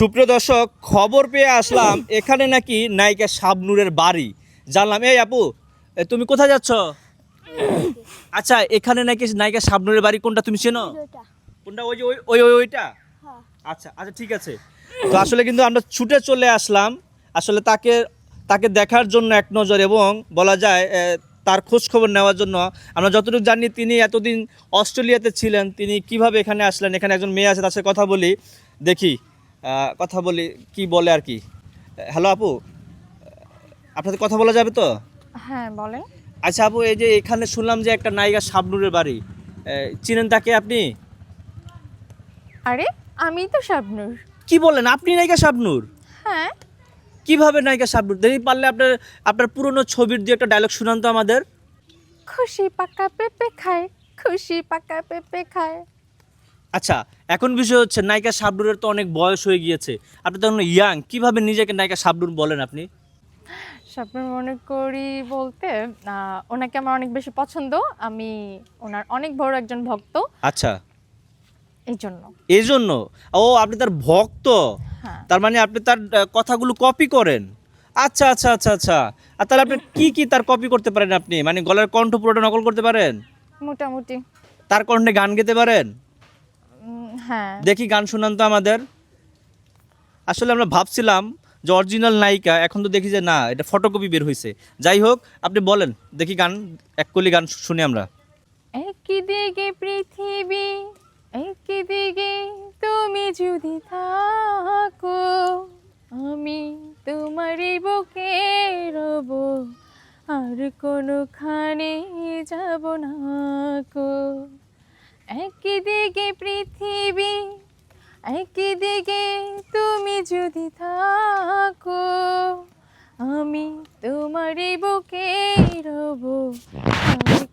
সুপ্রিয় দর্শক খবর পেয়ে আসলাম এখানে নাকি নায়িকা শাবনুরের বাড়ি। জানলাম এই আপু তুমি কোথায় যাচ্ছ? আচ্ছা এখানে নাকি নায়িকা শাবনুরের বাড়ি কোনটা তুমি চেনো? কোনটা? ওই যে ওই ওই ওই ওইটা? হ্যাঁ। আচ্ছা আচ্ছা ঠিক আছে। তো আসলে কিন্তু আমরা ছুটে চলে আসলাম। আসলে তাকে তাকে দেখার জন্য এক নজর এবং বলা যায় তার খোঁজ খবর নেওয়ার জন্য। আমরা যতটুকু জানি তিনি এতদিন অস্ট্রেলিয়াতে ছিলেন। তিনি কীভাবে এখানে আসলেন? এখানে একজন মেয়ে আছে তার সাথে কথা বলি। দেখি। কথা বলি কি বলে আর কি? হ্যালো আপু আপনাদের কথা বলা যাবে তো? হ্যাঁ বলেন। আচ্ছা আপু এই যে এখানে শুনলাম যে একটা নায়িকা শাবনুরের বাড়ি। চিনেন তাকে আপনি? আরে আমি তো শাবনুর। কি বলেন আপনি নায়িকা শাবনুর? হ্যাঁ। কীভাবে নায়িকা শাবনুর? দেখি পারলে আপনার আপনার পুরনো ছবির দিয়ে একটা ডায়লগ শুনান তো আমাদের। খুশি পাকা পেঁপে খায় খুশি পাকা পেঁপে খায়। আচ্ছা এখন বিষয় হচ্ছে নায়িকা শাবনুরের তো অনেক বয়স হয়ে গিয়েছে। আপনি তো এখন ইয়াং কীভাবে নিজেকে নায়িকা শাবনুর বলেন আপনি? শাবনুর মনে করি বলতে ওনাকে আমার অনেক বেশি পছন্দ। আমি ওনার অনেক বড় একজন ভক্ত। আচ্ছা। এই জন্য এই জন্য ও আপনি তার ভক্ত? হ্যাঁ। তার মানে আপনি তার কথাগুলো কপি করেন? আচ্ছা আচ্ছা আচ্ছা আচ্ছা। আর তাহলে আপনি কি কি তার কপি করতে পারেন আপনি? মানে গলার কণ্ঠ পুরোটা নকল করতে পারেন? মোটামুটি। তার কণ্ঠে গান গেতে পারেন? হ্যাঁ। দেখি গান শুনান তো আমাদের। আসলে আমরা ভাবছিলাম যে অরিজিনাল নায়িকা এখন তো দেখি যে না এটা ফটোকপি বের হয়েছে যাই হোক আপনি বলেন দেখি গান এক কলি গান শুনি আমরা। একই দিকে পৃথিবী একই দিকে তুমি যদি থাকো আমি তোমারই বুকে রব আর কোনোখানে যাব না কো একই দিকে পৃথিবী একই দিকে তুমি যদি থাকো আমি তোমারই বুকে রব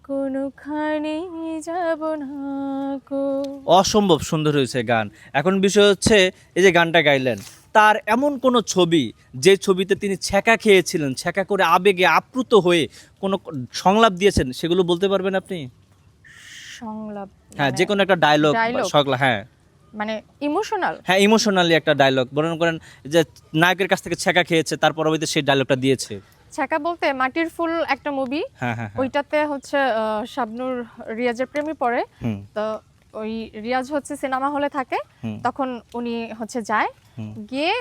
কোনোখানে যাব না কো অসম্ভব সুন্দর হয়েছে গান। এখন বিষয় হচ্ছে এই যে গানটা গাইলেন তার এমন কোনো ছবি যে ছবিতে তিনি ছ্যাঁকা খেয়েছিলেন ছ্যাঁকা করে আবেগে আপ্লুত হয়ে কোনো সংলাপ দিয়েছেন সেগুলো বলতে পারবেন আপনি? সংলাপ হ্যাঁ মানে- যে কোনো একটা ডায়লগ সকলা হ্যাঁ। মানে ইমোশনাল হ্যাঁ ইমোশনালি একটা ডায়লগ বর্ণনা করেন যে নায়কের কাছ থেকে ছেঁকা খেয়েছে তার পরবর্তীতে সেই ডায়লগটা দিয়েছে। ছেঁকা বলতে মাটির ফুল একটা মুভি হ্যাঁ হ্যাঁ হ্যাঁ। ওইটাতে হচ্ছে শাবনুর রিয়াজের প্রেমে পড়ে। তো ওই রিয়াজ হচ্ছে সিনেমা হলে থাকে। তখন উনি হচ্ছে যায়। গিয়ে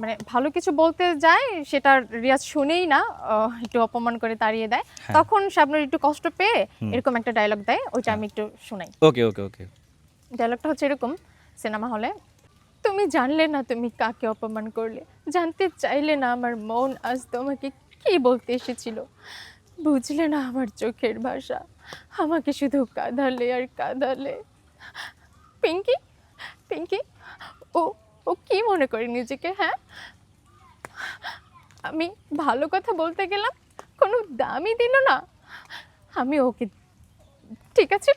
মানে ভালো কিছু বলতে যায় সেটা রিয়াজ শুনেই না একটু অপমান করে তাড়িয়ে দেয়। হ্যাঁ। তখন শাবনুর একটু কষ্ট পেয়ে এরকম একটা ডায়লগ দেয় ওইটা আমি একটু শোনাই। ওকে ওকে ওকে। ডায়লগটা হচ্ছে এরকম সিনেমা হলে তুমি জানলে না তুমি কাকে অপমান করলে? জানতে চাইলে না আমার মন আজ তোমাকে কি বলতে এসেছিল? বুঝলে না আমার চোখের ভাষা? আমাকে শুধু কাঁদালে আর কাঁদালে। পিঙ্কি পিঙ্কি ও ও কি মনে করে নিজেকে হ্যাঁ? আমি ভালো কথা বলতে গেলাম, কোনো দামই দিল না। আমি ওকে, ঠিক আছে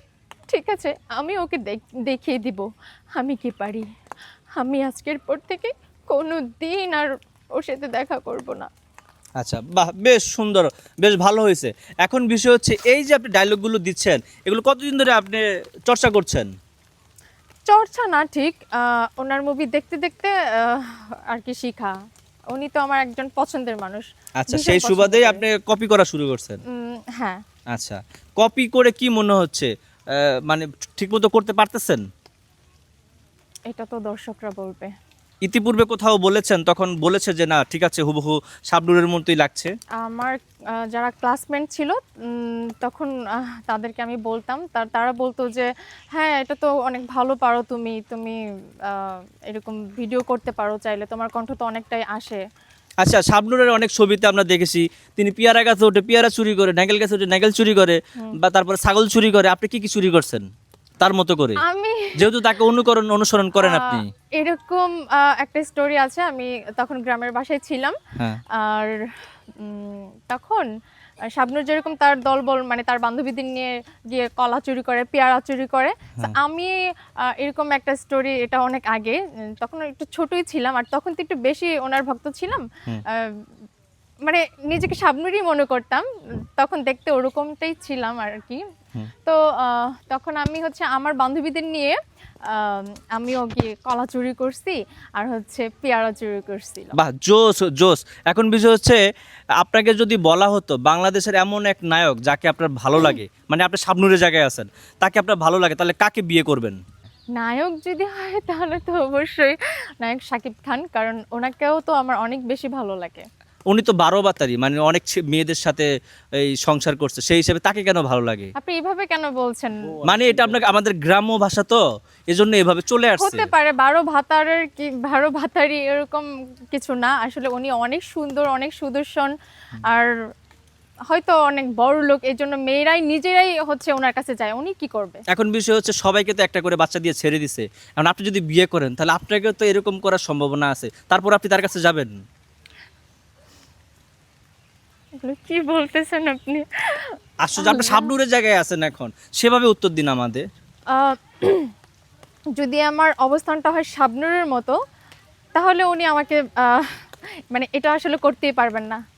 ঠিক আছে, আমি ওকে দেখ- দেখিয়ে দিব, আমি কি পারি? আমি আজকের পর থেকে কোনো দিন আর ওর সাথে দেখা করব না। আচ্ছা বাহ, বেশ সুন্দর, বেশ ভালো হয়েছে। এখন বিষয় হচ্ছে, এই যে আপনি ডায়লগগুলো দিচ্ছেন, এগুলো কতদিন ধরে আপনি চর্চা করছেন? চর্চা না ঠিক ওনার মুভি দেখতে দেখতে আর কি শিখা। উনি তো আমার একজন পছন্দের মানুষ আচ্ছা সেই সুবাদেই আপনি কপি করা শুরু করছেন? হ্যাঁ। আচ্ছা কপি করে কি মনে হচ্ছে? মানে ঠিকমতো করতে পারতেছেন? এটা তো দর্শকরা বলবে। ইতিপূর্বে কোথাও বলেছেন তখন বলেছে যে না ঠিক আছে হুবহু শাবনুরের মতোই লাগছে। আমার যারা ক্লাসমেট ছিল তখন তাদেরকে আমি বলতাম। তার তারা বলতো যে হ্যাঁ এটা তো অনেক ভালো পারো তুমি তুমি এরকম ভিডিও করতে পারো চাইলে তোমার কণ্ঠ তো অনেকটাই আসে। আচ্ছা শাবনুরের অনেক ছবিতে আমরা দেখেছি তিনি পেয়ারা গাছে ওঠে পেয়ারা চুরি করে নাগেল গাছে ওঠে নাগেল চুরি করে বা তারপরে ছাগল চুরি করে। আপনি কি কি চুরি করছেন? তার মতো করে। আমি যেহেতু তাকে অনুকরণ অনুসরণ করেন আপনি। এরকম একটা স্টোরি আছে আমি তখন গ্রামের বাসায় ছিলাম। হ্যাঁ। আর তখন শাবনুর যেরকম তার দলবল মানে তার বান্ধবীদের নিয়ে গিয়ে কলা চুরি করে পেয়ারা চুরি করে আমি আহ, এরকম একটা স্টোরি এটা অনেক আগে তখন একটু ছোটই ছিলাম আর তখন তো একটু বেশি ওনার ভক্ত ছিলাম। আহ, মানে নিজেকে শাবনুরই মনে করতাম তখন দেখতে ওরকমটাই ছিলাম আর কি। তো তখন আমি হচ্ছে আমার বান্ধবীদের নিয়ে আম, আমিও গিয়ে কলা চুরি করছি আর হচ্ছে পেয়ারা চুরি করছি বাহ জোস জোস এখন বিষয় হচ্ছে আপনাকে যদি বলা হতো বাংলাদেশের এমন এক নায়ক যাকে আপনার ভালো লাগে মানে আপনি সাবনুরের জায়গায় আছেন তাকে আপনার ভালো লাগে তাহলে কাকে বিয়ে করবেন? নায়ক যদি হয় তাহলে তো অবশ্যই নায়ক শাকিব খান কারণ ওনাকেও তো আমার অনেক বেশি ভালো লাগে। উনি তো বারো বাতারি মানে অনেক মেয়েদের সাথে এই সংসার করছে সেই হিসেবে তাকে কেন ভালো লাগে? আপনি এভাবে কেন বলছেন? মানে এটা আপনাকে আমাদের গ্রাম্য ভাষা তো এজন্য এভাবে চলে আসছে। হতে পারে বারো ভাতারের কি বারো ভাতারি এরকম কিছু না আসলে উনি অনেক সুন্দর অনেক সুদর্শন আর হয়তো অনেক বড় লোক এই জন্য মেয়েরাই নিজেরাই হচ্ছে ওনার কাছে যায় উনি কি করবে? এখন বিষয় হচ্ছে সবাইকে তো একটা করে বাচ্চা দিয়ে ছেড়ে দিছে। এখন আপনি যদি বিয়ে করেন তাহলে আপনাকে তো এরকম করার সম্ভাবনা আছে। তারপর আপনি তার কাছে যাবেন? এগুলো কি বলতেছেন আপনি? আসলে আপনি সাবনুরের জায়গায় আছেন এখন। সেভাবে উত্তর দিন আমাদের। আহ, যদি আমার অবস্থানটা হয় শাবনুরের মতো তাহলে উনি আমাকে আহ, মানে এটা আসলে করতেই পারবেন না।